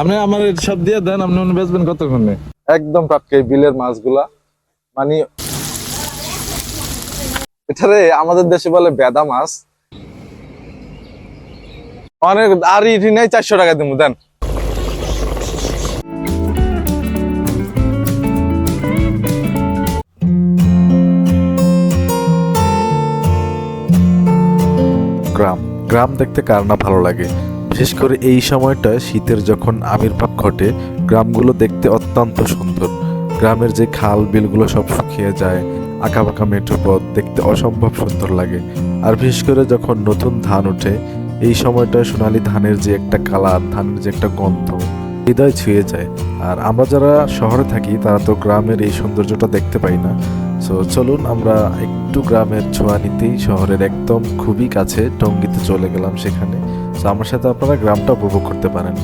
আপনি আমার সব দিয়ে দেন আপনি উনি বেচবেন কতক্ষণে? একদম টাটকা এই বিলের মাছগুলা। মানে এটারে আমাদের দেশে বলে বেদা মাছ। অনেক আর ইটি নাই চারশো টাকা দিব দেন। গ্রাম। গ্রাম দেখতে কার না ভালো লাগে? বিশেষ করে এই সময়টা শীতের যখন আবির্ভাব ঘটে, গ্রামগুলো দেখতে অত্যন্ত সুন্দর। গ্রামের যে খাল বিলগুলো সব শুকিয়ে যায় আঁকা আঁকাবাঁকা মেঠো পথ দেখতে অসম্ভব সুন্দর লাগে। আর বিশেষ করে যখন নতুন ধান ওঠে, এই সময়টা সোনালি ধানের যে একটা কালার, ধানের যে একটা গন্ধ, হৃদয় ছুঁয়ে যায়। আর আমরা যারা শহরে থাকি, তারা তো গ্রামের এই সৌন্দর্যটা দেখতে পাই না। সো চলুন আমরা একটু গ্রামের ছোঁয়া নিতেই শহরের একদম খুবই কাছে টঙ্গিতে চলে গেলাম সেখানে। সো আমার সাথে আপনারা গ্রামটা উপভোগ করতে পারেন।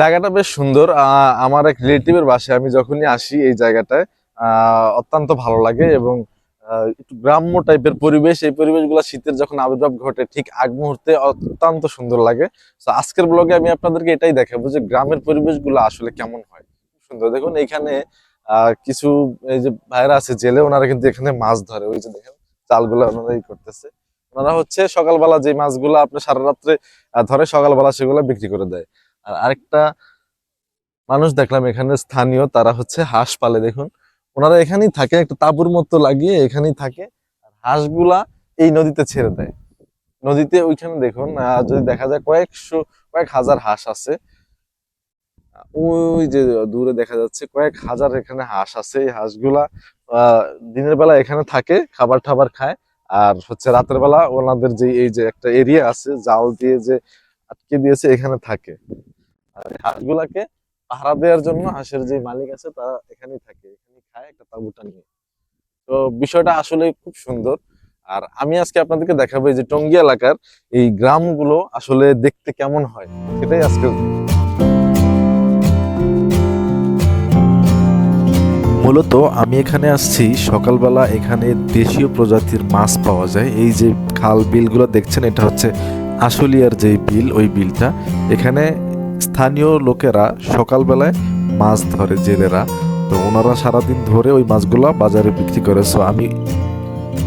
জায়গাটা বেশ সুন্দর। আমার এক রিলেটিভের বাসায় আমি যখনই আসি এই জায়গাটায় অত্যন্ত ভালো লাগে এবং একটু গ্রাম্য টাইপের পরিবেশ, এই পরিবেশগুলো শীতের যখন আবির্ভাব ঘটে ঠিক আগ মুহূর্তে অত্যন্ত সুন্দর লাগে। তো আজকের ব্লগে আমি আপনাদেরকে এটাই দেখাবো যে গ্রামের পরিবেশগুলো আসলে কেমন হয়। সুন্দর। দেখুন, এখানে কিছু, এই যে ভাইরা আছে জেলে, ওনারা কিন্তু এখানে মাছ ধরে। ওই যে দেখেন জালগুলো ওনারাই করতেছে। ওনারা হচ্ছে সকালবেলা যে মাছগুলো আপনি সারা রাত্রে ধরে সকালবেলা সেগুলো বিক্রি করে দেয়। আর আরেকটা মানুষ দেখলাম এখানে স্থানীয়, তারা হচ্ছে হাঁস পালে। দেখুন, ওনারা এখানেই থাকে, একটা তাঁবুর মতো লাগিয়ে এখানেই থাকে। আর হাঁসগুলা এই নদীতে ছেড়ে দেয়। নদীতে ওইখানে দেখুন যদি দেখা যায় কয়েকশো, কয়েক হাজার হাঁস আছে। ওই যে দূরে দেখা যাচ্ছে কয়েক হাজার এখানে হাঁস আছে। এই হাঁসগুলা দিনের বেলা এখানে থাকে, খাবার টাবার খায়। আর হচ্ছে রাতের বেলা ওনাদের যে এই যে একটা এরিয়া আছে, জাল দিয়ে যে আটকে দিয়েছে, এখানে থাকে। আর হাঁসগুলাকে পাহারা দেওয়ার জন্য হাঁসের যে মালিক আছে তারা এখানেই থাকে এখানে খায় একটা তাঁবুটা নিয়ে। তো বিষয়টা আসলে খুব সুন্দর। আর আমি আজকে আপনাদেরকে দেখাবো যে টঙ্গী এলাকার এই গ্রামগুলো আসলে দেখতে কেমন হয়, সেটাই আজকে মূলত আমি এখানে আসছি, সকালবেলা এখানে দেশীয় প্রজাতির মাছ পাওয়া যায়। এই যে খাল বিলগুলো দেখছেন, এটা হচ্ছে আশুলিয়ার যে বিল, ওই বিলটা। এখানে স্থানীয় লোকেরা সকালবেলায় মাছ ধরে জেলেরা। তো ওনারা সারাদিন ধরে ওই মাছগুলো বাজারে বিক্রি করে। সো আমি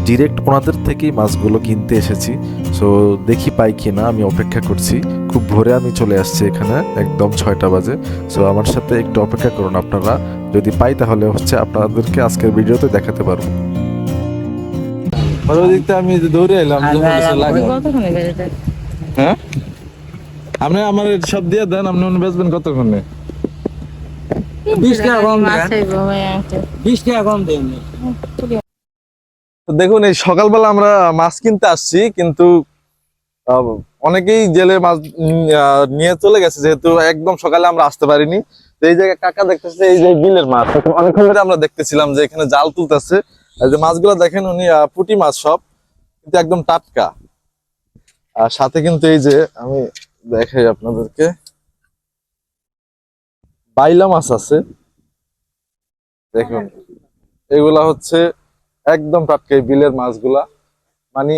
ডিরেক্ট ওনাদের থেকেই মাছগুলো কিনতে এসেছি। সো দেখি পাই কি না আমি অপেক্ষা করছি। খুব ভোরে আমি চলে আসছি এখানে একদম ছয়টা বাজে। সো আমার সাথে একটু অপেক্ষা করুন আপনারা। যদি পাই তাহলে হচ্ছে আপনাদেরকে আজকের ভিডিওতে দেখাতে পারব। ওই দিক থেকে আমি যে দৌড়ে এলাম? হ্যাঁ? আপনি আমার সব দিয়ে দেন আপনি উনি বেচবেন বিশ টাকা কম। বিশ টাকা কম দেন। দেখুন এই সকালবেলা আমরা মাছ কিনতে আসছি কিন্তু আহ, অনেকেই জেলে মাছ আহ, নিয়ে চলে গেছে যেহেতু একদম সকালে আমরা আসতে পারিনি। তো এই জায়গায় কাকা দেখতেছে এই যে বিলের মাছ অনেকক্ষণ ধরে আমরা দেখতেছিলাম যে এখানে জাল তুলতেছে। আর যে মাছগুলো দেখেন উনি আহ, পুঁটি মাছ সব কিন্তু একদম টাটকা। আর সাথে কিন্তু এই যে আমি দেখাই আপনাদেরকে। বাইলা মাছ আছে। দেখুন, এগুলা হচ্ছে একদম টাটকা এই বিলের মাছগুলা। মানে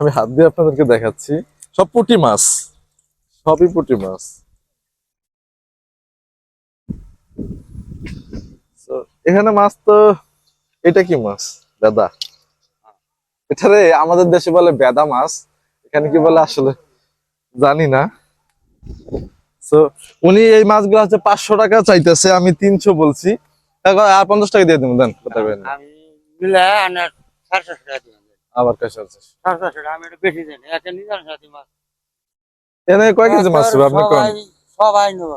আমি হাত দিয়ে আপনাদেরকে দেখাচ্ছি। সব পুঁটি মাছ, সবই পুঁটি মাছ। এখানে মাছ তো, এটা কি মাছ? বেদা এটারে আমাদের দেশে বলে বেদা মাছ। এখানে কি বলে আসলে? জানি না। তো উনি এই মাছগুলো হচ্ছে পাঁচশো টাকা চাইতেছে আমি তিনশো বলছি। আর পঞ্চাশ টাকা দিয়ে দেবো দেন কথা বলেন আবার এনে কয় কেজি মাছ আপনি কোন? সবাই নেব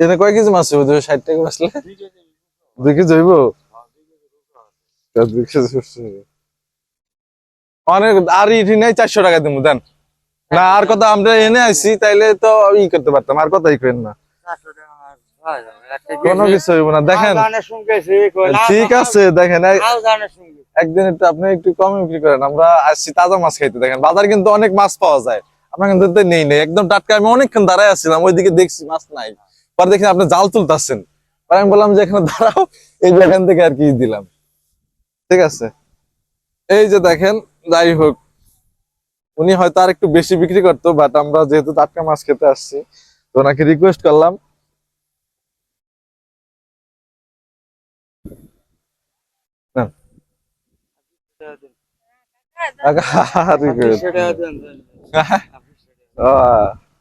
এনে কয় কেজি মাছ হবে দুশো ষাট টাকা বাঁচলে দুই কেজি হইব হ্যাঁ, দুই কেজি দুশো আছে। তা দুই কেজি হচ্ছে। অনেক আর ইটি নাই চারশো টাকা দিব দেন। না আর কথা আমরা এনে আইছি তাইলে তো ই করতে পারতাম আর কথাই করেন না। কোনো কিছু হইব না। দেখেন ঠিক আছে দেখেন। একদিন একটু আপনি একটু কম বিক্রি করেন আমরা আসছি তাজা মাছ খাইতে দেখেন। বাজার কিন্তু অনেক মাছ পাওয়া যায়। আপনার কিন্তু নেই নেই একদম টাটকা আমি অনেকক্ষণ দাঁড়ায় আসছিলাম ওইদিকে দেখছি মাছ নাই। পরে দেখি আপনি জাল তুলতেছেন। পরে আমি বললাম যে এখানে দাঁড়াও এই এখান থেকে আর কি দিলাম। ঠিক আছে? এই যে দেখেন যাই হোক উনি হয়তো আর একটু বেশি বিক্রি করতো বাট আমরা যেহেতু টাটকা মাছ খেতে আসছি তো ওনাকে রিকোয়েস্ট করলাম।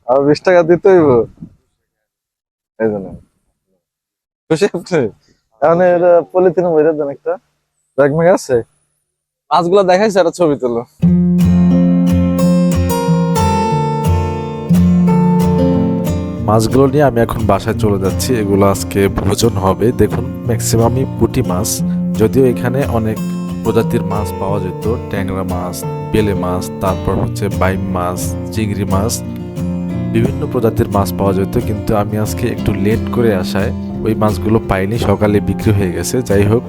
আর বিশ টাকা দিতে হইব? এই জন্য খুশি আপনি? পলিথিনে দেন একটা। ব্যাগ ম্যাগ আছে মাছগুলো দেখাইছে একটা ছবি তুলো। মাছগুলো নিয়ে আমি এখন বাসায় চলে যাচ্ছি। এগুলো আজকে ভোজন হবে। দেখুন ম্যাক্সিমামই পুঁটি মাছ। যদিও এখানে অনেক প্রজাতির মাছ পাওয়া যেত। ট্যাংরা মাছ, বেলে মাছ, তারপর হচ্ছে বাইম মাছ, চিংড়ি মাছ। বিভিন্ন প্রজাতির মাছ পাওয়া যেত। কিন্তু আমি আজকে একটু লেট করে আসায় ওই মাছগুলো পাইনি, সকালে বিক্রি হয়ে গেছে। যাই হোক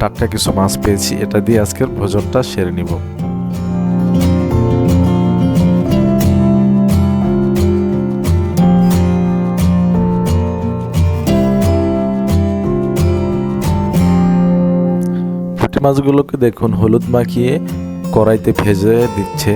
টাটকা কিছু মাছ পেয়েছি। এটা দিয়ে আজকের ভোজনটা সেরে নিব। পুঁটি মাছগুলোকে দেখুন, হলুদ মাখিয়ে কড়াইতে ভেজে দিচ্ছে।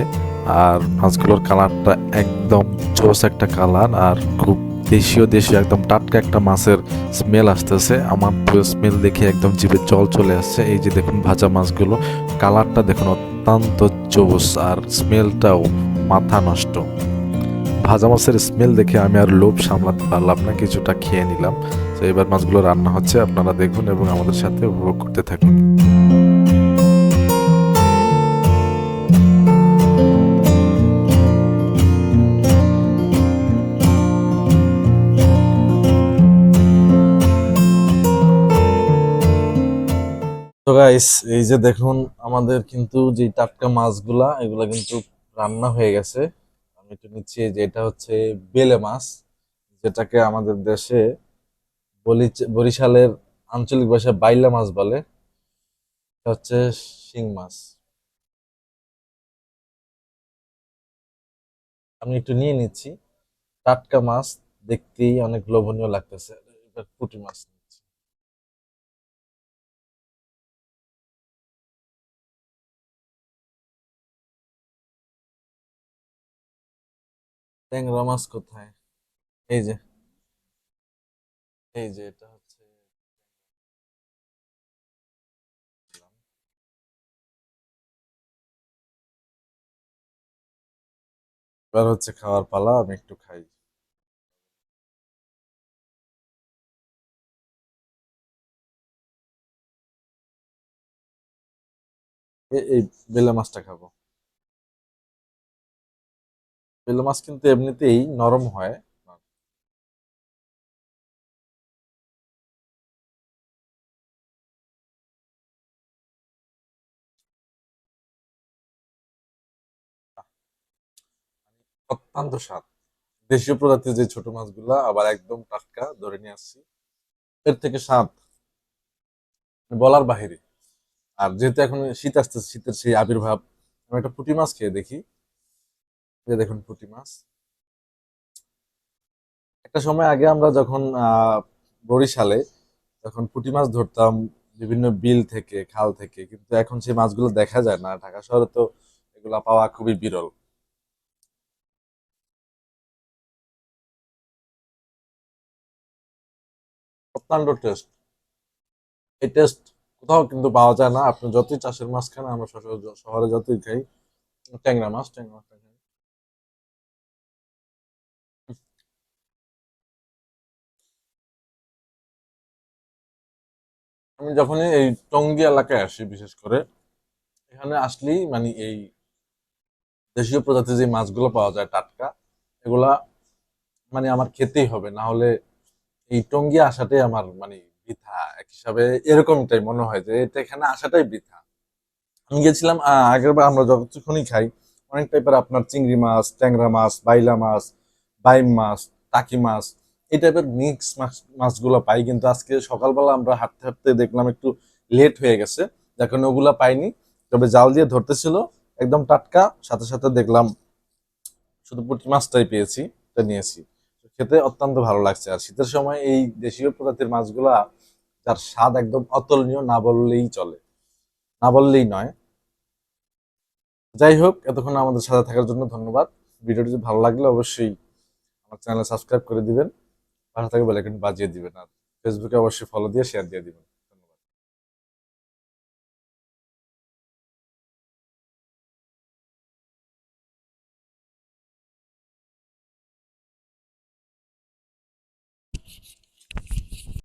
আর মাছগুলোর কালারটা একদম চোস একটা কালার, আর খুব দেশীয় দেশীয় একদম টাটকা একটা মাছের স্মেল আসতেছে। আমার স্মেল দেখে একদম জিভে জল চলে আসছে। এই যে দেখুন ভাজা মাছগুলো, কালারটা দেখুন অত্যন্ত চোস আর স্মেলটাও মাথা নষ্ট। ভাজা মাছের স্মেল দেখে আমি আর লোভ সামলাতে পারলাম না, কিছুটা খেয়ে নিলাম। তো এবার মাছগুলো রান্না হচ্ছে, আপনারা দেখুন এবং আমাদের সাথে উপভোগ করতে থাকুন। গাইস এই যে দেখুন, আমাদের কিন্তু যে টাটকা মাছগুলা, এগুলা কিন্তু রান্না হয়ে গেছে। আমি একটু নিচ্ছি, এই যে এটা হচ্ছে বেলে মাছ, যেটাকে আমাদের দেশে বরিশালের আঞ্চলিক ভাষায় বাইলা মাছ বলে। এটা হচ্ছে শিং মাছ। আমি একটু নিয়ে নিচ্ছি। টাটকা মাছ দেখতেই অনেক লোভনীয় লাগতেছে। এবার পুঁটি মাছ ট্যাংরা মাছ কোথায়? এই যে। এই যে এটা হচ্ছে এবার হচ্ছে খাওয়ার পালা, আমি একটু খাই। এই বেলে মাছটা খাব। বেলে মাছ কিন্তু এমনিতেই নরম হয়। অত্যন্ত স্বাদ। দেশীয় প্রজাতির যে ছোট মাছগুলা, আবার একদম টাটকা, ধরে নিয়ে আসছি। এর থেকে স্বাদ বলার বাহিরে। আর যেহেতু এখন শীত আসতেছে, শীতের সেই আবির্ভাব, আমি একটা পুঁটি মাছ খেয়ে দেখি। যে দেখুন পুঁটি মাছ। একটা সময় আগে আমরা যখন বরিশালে তখন পুঁটি মাছ ধরতাম বিভিন্ন বিল থেকে, খাল থেকে, কিন্তু এখন সেই মাছগুলো দেখা যায় না। ঢাকা শহরে তো এগুলা পাওয়া খুবই বিরল। টেস্ট এই টেস্ট কোথাও কিন্তু পাওয়া যায় না। আপনি যতই চাষের মাছ খান, আমরা শহরে যতই খাই, ট্যাংরা মাছ ট্যাংরা মাছ আমি যখনই এই টঙ্গী এলাকায় আসি, বিশেষ করে, এখানে আসলেই মানে এই দেশীয় প্রজাতির যে মাছগুলো পাওয়া যায়, টাটকা, এগুলা মানে আমার খেতেই হবে। না হলে এই টঙ্গী আসাটাই আমার মানে বৃথা। এক হিসাবে এরকমটাই মনে হয় যে, এটা এখানে আসাটাই বৃথা। আমি গেছিলাম আগের বার আমরা যতক্ষণই খাই, অনেক টাইপের আপনার চিংড়ি মাছ, ট্যাংরা মাছ, বাইলা মাছ, বাইম মাছ, টাকি মাছ এই টাইপের মিক্স মাছ, মাছগুলো পাই, কিন্তু আজকে সকালবেলা আমরা হাঁটতে হাঁটতে দেখলাম একটু লেট হয়ে গেছে, যার কারণে ওগুলা পাইনি। তবে জাল দিয়ে ধরতেছিল, একদম টাটকা, সাথে সাথে দেখলাম শুধু পুঁটি মাছটাই পেয়েছি, এটা নিয়েছি। খেতে অত্যন্ত ভালো লাগছে, আর শীতের সময় এই দেশীয় প্রজাতির মাছগুলা, যার স্বাদ একদম অতুলনীয়, না বললেই চলে। না বললেই নয়। যাই হোক, এতক্ষণ আমাদের সাথে থাকার জন্য ধন্যবাদ। ভিডিওটি যদি ভালো লাগলে, অবশ্যই আমার চ্যানেল সাবস্ক্রাইব করে দিবেন। পাশে বলে বেলাইকন বাজিয়ে দিবেন আর ফেসবুকে অবশ্যই ফলো দিয়ে শেয়ার দিয়ে দিবেন।